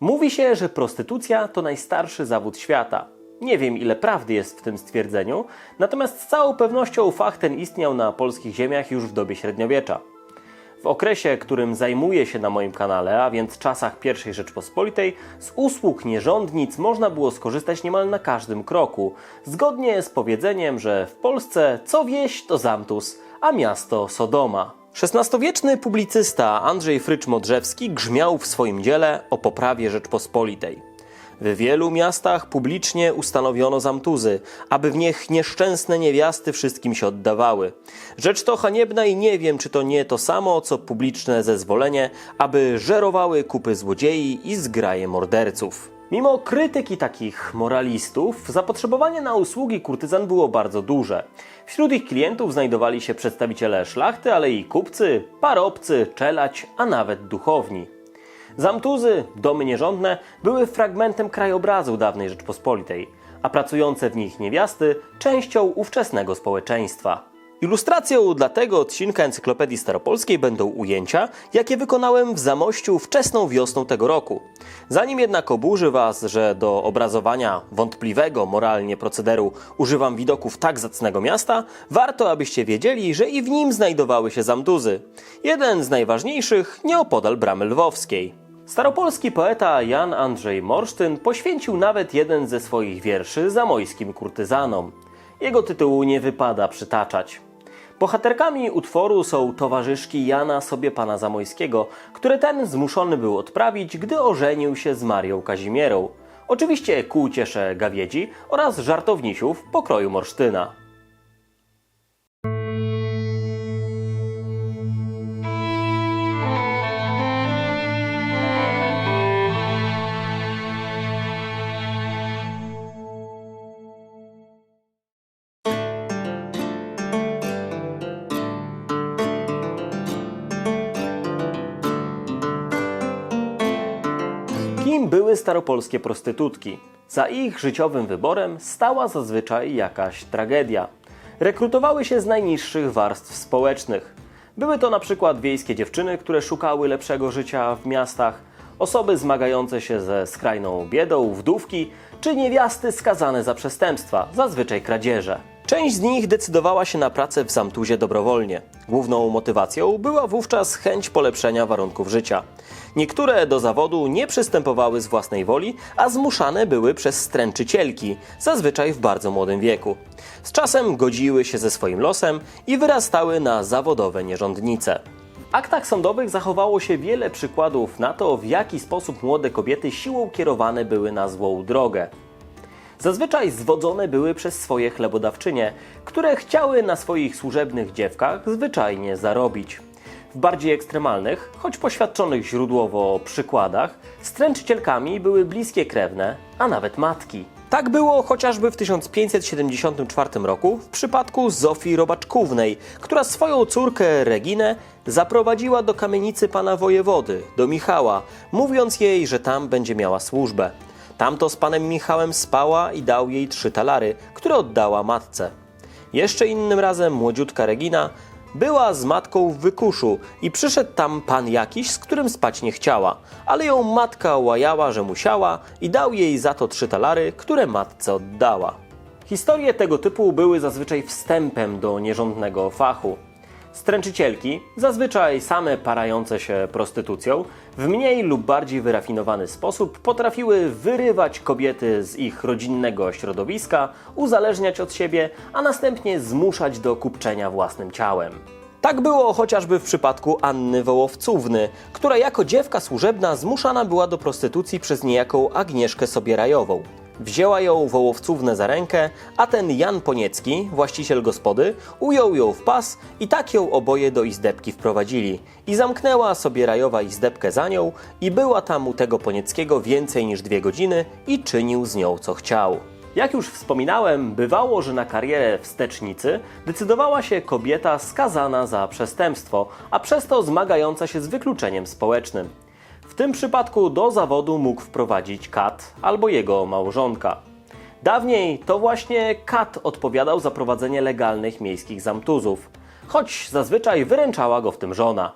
Mówi się, że prostytucja to najstarszy zawód świata. Nie wiem, ile prawdy jest w tym stwierdzeniu, natomiast z całą pewnością fakt ten istniał na polskich ziemiach już w dobie średniowiecza. W okresie, którym zajmuję się na moim kanale, a więc czasach I Rzeczpospolitej, z usług nierządnic można było skorzystać niemal na każdym kroku, zgodnie z powiedzeniem, że w Polsce co wieś to zamtus, a miasto Sodoma. XVI-wieczny publicysta Andrzej Frycz-Modrzewski grzmiał w swoim dziele o poprawie Rzeczpospolitej. W wielu miastach publicznie ustanowiono zamtuzy, aby w nich nieszczęsne niewiasty wszystkim się oddawały. Rzecz to haniebna i nie wiem, czy to nie to samo, co publiczne zezwolenie, aby żerowały kupy złodziei i zgraje morderców. Mimo krytyki takich moralistów, zapotrzebowanie na usługi kurtyzan było bardzo duże. Wśród ich klientów znajdowali się przedstawiciele szlachty, ale i kupcy, parobcy, czelać, a nawet duchowni. Zamtuzy, domy nierządne, były fragmentem krajobrazu dawnej Rzeczpospolitej, a pracujące w nich niewiasty częścią ówczesnego społeczeństwa. Ilustracją dla tego odcinka Encyklopedii Staropolskiej będą ujęcia, jakie wykonałem w Zamościu wczesną wiosną tego roku. Zanim jednak oburzy Was, że do obrazowania wątpliwego moralnie procederu używam widoków tak zacnego miasta, warto abyście wiedzieli, że i w nim znajdowały się zamtuzy. Jeden z najważniejszych nieopodal Bramy Lwowskiej. Staropolski poeta Jan Andrzej Morsztyn poświęcił nawet jeden ze swoich wierszy zamojskim kurtyzanom. Jego tytułu nie wypada przytaczać. Bohaterkami utworu są towarzyszki Jana sobie pana Zamojskiego, które ten zmuszony był odprawić, gdy ożenił się z Marią Kazimierą. Oczywiście ku uciesze gawiedzi oraz żartownisiów pokroju Morsztyna. Staropolskie prostytutki? Za ich życiowym wyborem stała zazwyczaj jakaś tragedia. Rekrutowały się z najniższych warstw społecznych. Były to na przykład wiejskie dziewczyny, które szukały lepszego życia w miastach, osoby zmagające się ze skrajną biedą, wdówki, czy niewiasty skazane za przestępstwa, zazwyczaj kradzieże. Część z nich decydowała się na pracę w Zamtuzie dobrowolnie. Główną motywacją była wówczas chęć polepszenia warunków życia. Niektóre do zawodu nie przystępowały z własnej woli, a zmuszane były przez stręczycielki, zazwyczaj w bardzo młodym wieku. Z czasem godziły się ze swoim losem i wyrastały na zawodowe nierządnice. Aktach sądowych zachowało się wiele przykładów na to, w jaki sposób młode kobiety siłą kierowane były na złą drogę. Zazwyczaj zwodzone były przez swoje chlebodawczynie, które chciały na swoich służebnych dziewkach zwyczajnie zarobić. W bardziej ekstremalnych, choć poświadczonych źródłowo przykładach, stręczycielkami były bliskie krewne, a nawet matki. Tak było chociażby w 1574 roku w przypadku Zofii Robaczkównej, która swoją córkę Reginę zaprowadziła do kamienicy pana wojewody, do Michała, mówiąc jej, że tam będzie miała służbę. Tamto z panem Michałem spała i dał jej trzy talary, które oddała matce. Jeszcze innym razem młodziutka Regina była z matką w wykuszu i przyszedł tam pan jakiś, z którym spać nie chciała, ale ją matka łajała, że musiała i dał jej za to trzy talary, które matce oddała. Historie tego typu były zazwyczaj wstępem do nierządnego fachu. Stręczycielki, zazwyczaj same parające się prostytucją, w mniej lub bardziej wyrafinowany sposób potrafiły wyrywać kobiety z ich rodzinnego środowiska, uzależniać od siebie, a następnie zmuszać do kupczenia własnym ciałem. Tak było chociażby w przypadku Anny Wołowcówny, która jako dziewka służebna zmuszana była do prostytucji przez niejaką Agnieszkę Sobierajową. Wzięła ją Wołowcównę za rękę, a ten Jan Poniecki, właściciel gospody, ujął ją w pas i tak ją oboje do izdebki wprowadzili. I zamknęła sobie Rajowa izdebkę za nią i była tam u tego Ponieckiego więcej niż dwie godziny i czynił z nią co chciał. Jak już wspominałem, bywało, że na karierę wstecznicy decydowała się kobieta skazana za przestępstwo, a przez to zmagająca się z wykluczeniem społecznym. W tym przypadku do zawodu mógł wprowadzić kat albo jego małżonka. Dawniej to właśnie kat odpowiadał za prowadzenie legalnych miejskich zamtuzów, choć zazwyczaj wyręczała go w tym żona.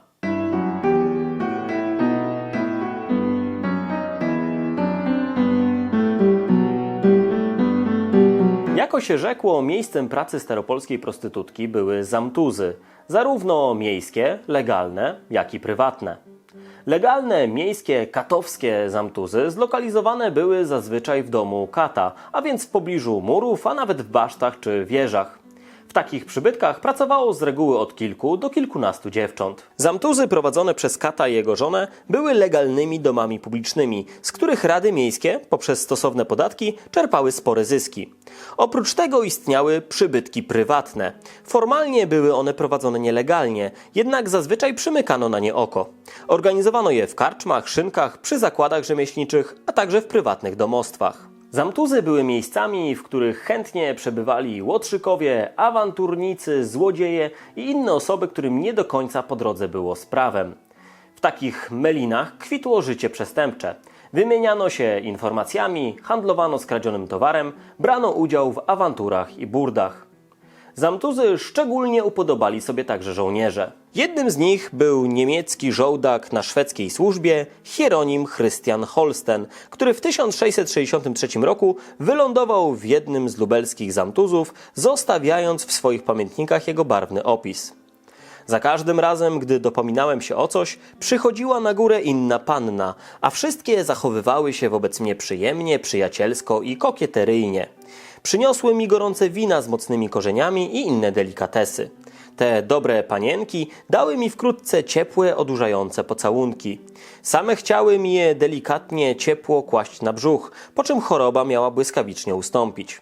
Jako się rzekło, miejscem pracy staropolskiej prostytutki były zamtuzy, zarówno miejskie, legalne, jak i prywatne. Legalne, miejskie, katowskie zamtuzy zlokalizowane były zazwyczaj w domu kata, a więc w pobliżu murów, a nawet w basztach czy wieżach. W takich przybytkach pracowało z reguły od kilku do kilkunastu dziewcząt. Zamtuzy prowadzone przez kata i jego żonę były legalnymi domami publicznymi, z których rady miejskie poprzez stosowne podatki czerpały spore zyski. Oprócz tego istniały przybytki prywatne. Formalnie były one prowadzone nielegalnie, jednak zazwyczaj przymykano na nie oko. Organizowano je w karczmach, szynkach, przy zakładach rzemieślniczych, a także w prywatnych domostwach. Zamtuzy były miejscami, w których chętnie przebywali łotrzykowie, awanturnicy, złodzieje i inne osoby, którym nie do końca po drodze było z prawem. W takich melinach kwitło życie przestępcze. Wymieniano się informacjami, handlowano skradzionym towarem, brano udział w awanturach i burdach. Zamtuzy szczególnie upodobali sobie także żołnierze. Jednym z nich był niemiecki żołdak na szwedzkiej służbie Hieronim Christian Holsten, który w 1663 roku wylądował w jednym z lubelskich zamtuzów, zostawiając w swoich pamiętnikach jego barwny opis. Za każdym razem, gdy dopominałem się o coś, przychodziła na górę inna panna, a wszystkie zachowywały się wobec mnie przyjemnie, przyjacielsko i kokieteryjnie. Przyniosły mi gorące wina z mocnymi korzeniami i inne delikatesy. Te dobre panienki dały mi wkrótce ciepłe, odurzające pocałunki. Same chciały mi je delikatnie, ciepło kłaść na brzuch, po czym choroba miała błyskawicznie ustąpić.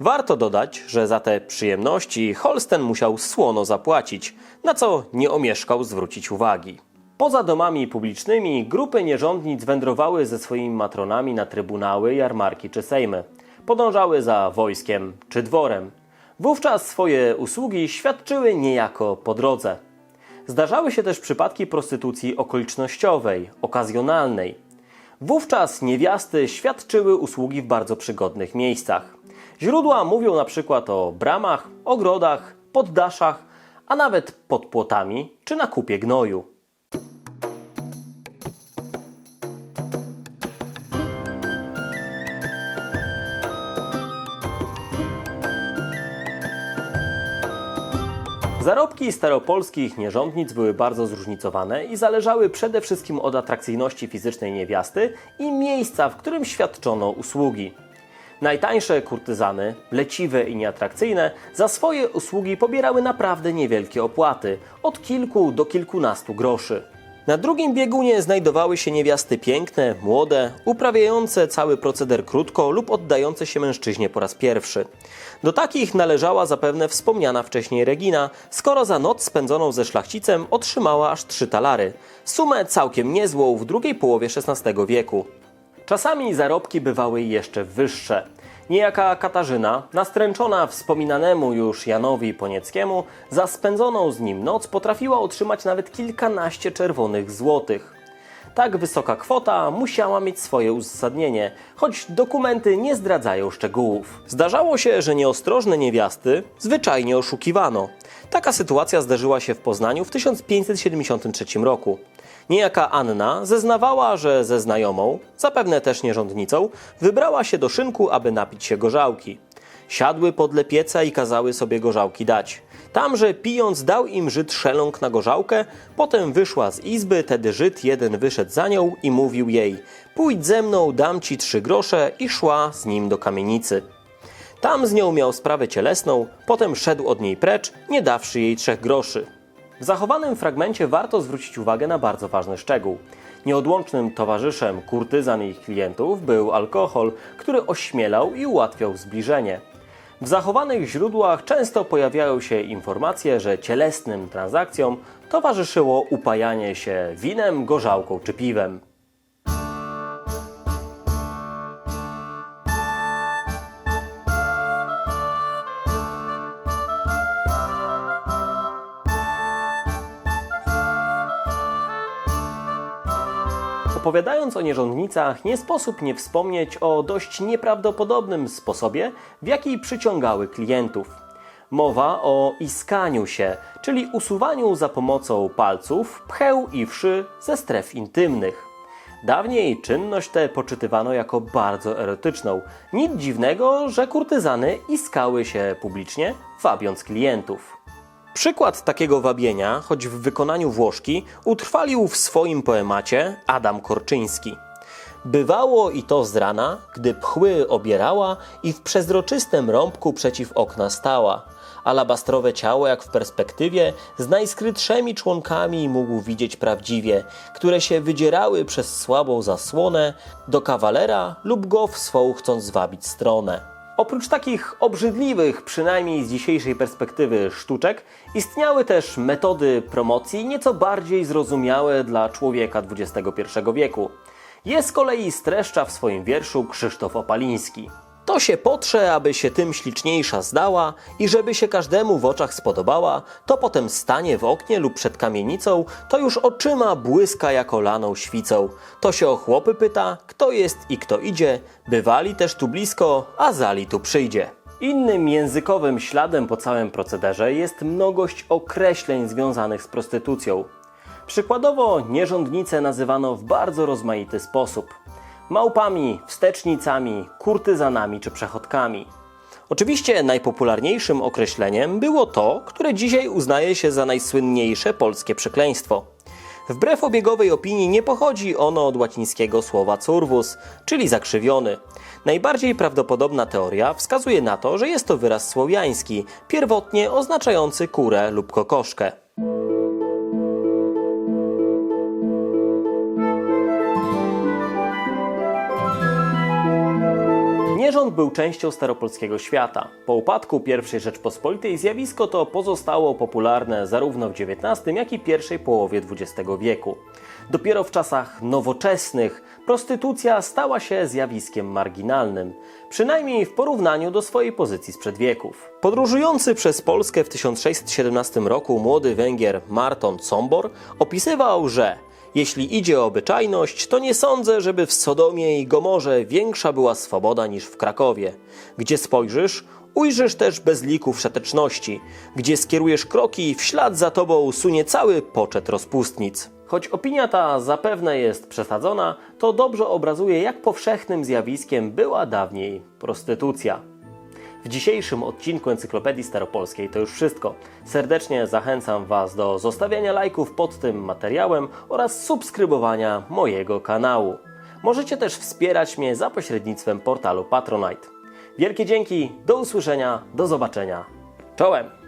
Warto dodać, że za te przyjemności Holsten musiał słono zapłacić, na co nie omieszkał zwrócić uwagi. Poza domami publicznymi grupy nierządnic wędrowały ze swoimi matronami na trybunały, jarmarki czy sejmy. Podążały za wojskiem czy dworem. Wówczas swoje usługi świadczyły niejako po drodze. Zdarzały się też przypadki prostytucji okolicznościowej, okazjonalnej. Wówczas niewiasty świadczyły usługi w bardzo przygodnych miejscach. Źródła mówią na przykład o bramach, ogrodach, poddaszach, a nawet pod płotami czy na kupie gnoju. Zarobki staropolskich nierządnic były bardzo zróżnicowane i zależały przede wszystkim od atrakcyjności fizycznej niewiasty i miejsca, w którym świadczono usługi. Najtańsze kurtyzany, leciwe i nieatrakcyjne, za swoje usługi pobierały naprawdę niewielkie opłaty od kilku do kilkunastu groszy. Na drugim biegunie znajdowały się niewiasty piękne, młode, uprawiające cały proceder krótko lub oddające się mężczyźnie po raz pierwszy. Do takich należała zapewne wspomniana wcześniej Regina, skoro za noc spędzoną ze szlachcicem otrzymała aż trzy talary. Sumę całkiem niezłą w drugiej połowie XVI wieku. Czasami zarobki bywały jeszcze wyższe. Niejaka Katarzyna, nastręczona wspominanemu już Janowi Ponieckiemu, za spędzoną z nim noc potrafiła otrzymać nawet kilkanaście czerwonych złotych. Tak wysoka kwota musiała mieć swoje uzasadnienie, choć dokumenty nie zdradzają szczegółów. Zdarzało się, że nieostrożne niewiasty zwyczajnie oszukiwano. Taka sytuacja zdarzyła się w Poznaniu w 1573 roku. Niejaka Anna zeznawała, że ze znajomą, zapewne też nierządnicą, wybrała się do szynku, aby napić się gorzałki. Siadły podle pieca i kazały sobie gorzałki dać. Tamże pijąc dał im Żyd szeląg na gorzałkę, potem wyszła z izby, tedy Żyd jeden wyszedł za nią i mówił jej Pójdź ze mną, dam ci trzy grosze i szła z nim do kamienicy. Tam z nią miał sprawę cielesną, potem szedł od niej precz, nie dawszy jej trzech groszy. W zachowanym fragmencie warto zwrócić uwagę na bardzo ważny szczegół. Nieodłącznym towarzyszem kurtyzan i ich klientów był alkohol, który ośmielał i ułatwiał zbliżenie. W zachowanych źródłach często pojawiają się informacje, że cielesnym transakcjom towarzyszyło upajanie się winem, gorzałką czy piwem. Opowiadając o nierządnicach, nie sposób nie wspomnieć o dość nieprawdopodobnym sposobie, w jaki przyciągały klientów. Mowa o iskaniu się, czyli usuwaniu za pomocą palców pcheł i wszy ze stref intymnych. Dawniej czynność tę poczytywano jako bardzo erotyczną. Nic dziwnego, że kurtyzany iskały się publicznie, wabiąc klientów. Przykład takiego wabienia, choć w wykonaniu Włoszki, utrwalił w swoim poemacie Adam Korczyński. Bywało i to z rana, gdy pchły obierała i w przezroczystym rąbku przeciw okna stała. Alabastrowe ciało, jak w perspektywie, z najskrytszymi członkami mógł widzieć prawdziwie, które się wydzierały przez słabą zasłonę do kawalera lub go w swą chcąc zwabić stronę. Oprócz takich obrzydliwych, przynajmniej z dzisiejszej perspektywy, sztuczek, istniały też metody promocji nieco bardziej zrozumiałe dla człowieka XXI wieku. Je z kolei streszcza w swoim wierszu Krzysztof Opaliński. To się potrze, aby się tym śliczniejsza zdała i żeby się każdemu w oczach spodobała, to potem stanie w oknie lub przed kamienicą, to już oczyma błyska jako laną świcą. To się o chłopy pyta, kto jest i kto idzie, bywali też tu blisko, a zali tu przyjdzie. Innym językowym śladem po całym procederze jest mnogość określeń związanych z prostytucją. Przykładowo nierządnice nazywano w bardzo rozmaity sposób. Małpami, wstecznicami, kurtyzanami czy przechodkami. Oczywiście najpopularniejszym określeniem było to, które dzisiaj uznaje się za najsłynniejsze polskie przekleństwo. Wbrew obiegowej opinii nie pochodzi ono od łacińskiego słowa curvus, czyli zakrzywiony. Najbardziej prawdopodobna teoria wskazuje na to, że jest to wyraz słowiański, pierwotnie oznaczający kurę lub kokoszkę. Nierząd był częścią staropolskiego świata. Po upadku I Rzeczpospolitej zjawisko to pozostało popularne zarówno w XIX, jak i pierwszej połowie XX wieku. Dopiero w czasach nowoczesnych prostytucja stała się zjawiskiem marginalnym, przynajmniej w porównaniu do swojej pozycji sprzed wieków. Podróżujący przez Polskę w 1617 roku młody Węgier Marton Combor opisywał, że jeśli idzie o obyczajność, to nie sądzę, żeby w Sodomie i Gomorze większa była swoboda niż w Krakowie. Gdzie spojrzysz, ujrzysz też bez liku. Gdzie skierujesz kroki, w ślad za tobą sunie cały poczet rozpustnic. Choć opinia ta zapewne jest przesadzona, to dobrze obrazuje, jak powszechnym zjawiskiem była dawniej prostytucja. W dzisiejszym odcinku Encyklopedii Staropolskiej to już wszystko. Serdecznie zachęcam Was do zostawiania lajków pod tym materiałem oraz subskrybowania mojego kanału. Możecie też wspierać mnie za pośrednictwem portalu Patronite. Wielkie dzięki, do usłyszenia, do zobaczenia. Czołem!